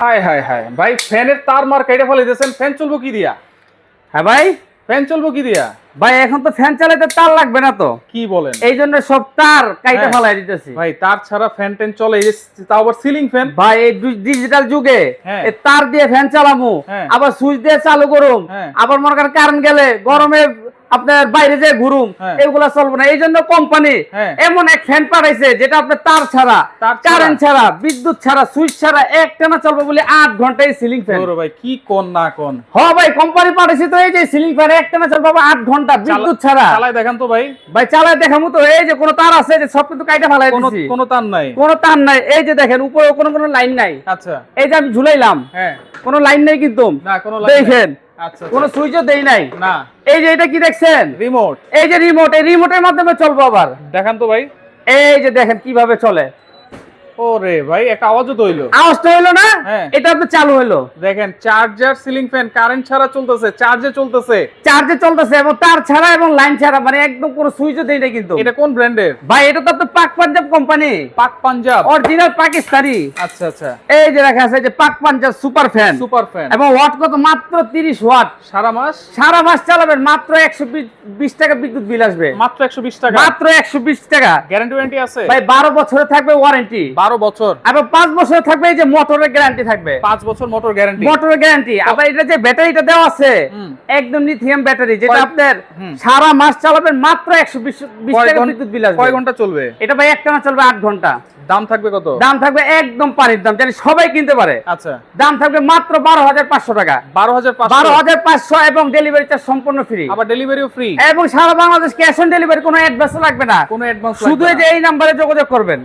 হায় হায় হায়। ভাই ফ্যানের তার মার কেটে ফেলে দিয়েছেন। ফ্যান চলবো কি দিয়া? হ্যাঁ ভাই। ফ্যান চলবো কি দিয়া? ভাই এখন তো ফ্যান চালাতে তার লাগবে না তো। কি বলেন? এই জন্য সব তার কাইটা হ্যাঁ। ফেলাই দিতেছি। ভাই তার ছাড়া ফ্যান ট্যান চলে এই তাও আবার সিলিং ফ্যান। ভাই এই ডিজিটাল যুগে হ্যাঁ। এই তার দিয়ে ফ্যান চালামু। হ্যাঁ। আবার সুইচ দিয়ে চালু করুম। আবার মনে করেন কারেন্ট গেলে গরমে আপনার বাইরে যে ঘুরুম হ্যাঁ। এগুলা চলবে না। এই জন্য কোম্পানি হ্যাঁ। এমন এক ফ্যান পাঠাইছে যেটা আপনার তার ছাড়া? কারেন্ট ছাড়া। বিদ্যুৎ ছাড়া সুইচ ছাড়া এক টানা চলবে বলে আট ঘন্টায় সিলিং ফ্যান ভাই কি কোন না কোন? হ ভাই কোম্পানি পাঠাইছে তো এই যে সিলিং ফ্যান এক টানা চলবে আট ঘণ্টা বিদ্যুৎ ছাড়া। চালায় দেখান তো ভাই। ভাই চালায় দেখামু তো এই যে কোনো তার আছে যে সব কিন্তু কাইটা ফেলাই কোনো দিছি। কোনো তার নাই। কোনো তার নাই এই যে দেখেন উপরে কোনো কোনো লাইন নাই। আচ্ছা। এই যে আমি ঝুলাইলাম। হ্যাঁ। কোনো লাইন নাই কিন্তু। না কোনো লাইন দেখেন কোনো সুইচও দেই নাই। না। এই যে এটা কি দেখছেন? রিমোট এই যে রিমোট এই রিমোটের মাধ্যমে চলবো আবার। দেখান তো ভাই। এই যে দেখেন কীভাবে চলে। ওরে ভাই একটা আওয়াজও তো হইল। আওয়াজটা হইল না? হ্যাঁ। এটা আপনার চালু হইল। দেখেন চার্জার সিলিং ফ্যান কারেন্ট ছাড়া চলতেছে চার্জে চলতেছে। চার্জে চলতেছে এবং তার ছাড়া এবং লাইন ছাড়া মানে একদম কোনো সুইচও দেই নাই কিন্তু। এটা কোন ব্র্যান্ডের ভাই এটা তো আপনার পাক পাঞ্জাব কোম্পানি পাক পাঞ্জাব। অরিজিনাল পাকিস্তানি। আচ্ছা আচ্ছা। এই যে দেখা আছে যে Pak Punjab super fan super fan এবং ওয়াট কত? মাত্র তিরিশ ওয়াট সারা মাস? সারা মাস চালাবেন মাত্র একশো বিশ টাকা বিদ্যুৎ বিল আসবে। মাত্র একশো বিশ টাকা? মাত্র একশো বিশ টাকা। গ্যারান্টি ওয়ারেন্টি আছে? ভাই বারো বছরে থাকবে ওয়ারেন্টি বারো বছর। আবার পাঁচ বছরে থাকবে এই যে মোটরের গ্যারান্টি থাকবে। পাঁচ বছর মোটর গ্যারান্টি মোটরের গ্যারান্টি আবার এটা যে ব্যাটারিটা দেওয়া আছে একদম লিথিয়াম ব্যাটারি যেটা আপনার সারা মাস চালাবেন মাত্র একশো বিশ টাকা বিদ্যুৎ বিল আসবে। কয় ঘণ্টা চলবে? এটা ভাই একটানা চলবে আট ঘণ্টা। দাম থাকবে কত? দাম থাকবে একদম পানির দাম জানি সবাই কিনতে পারে। আচ্ছা। দাম থাকবে মাত্র বারো হাজার পাঁচশো টাকা। বারো হাজার বারো হাজার পাঁচশো এবং ডেলিভারি চার্জ সম্পূর্ণ ফ্রি আবার ডেলিভারিও ফ্রি এবং সারা বাংলাদেশ ক্যাশ অন ডেলিভারি কোনো অ্যাডভান্স লাগবে না। কোনো অ্যাডভান্স শুধু এই যে এই নাম্বারে যোগাযোগ করবেন।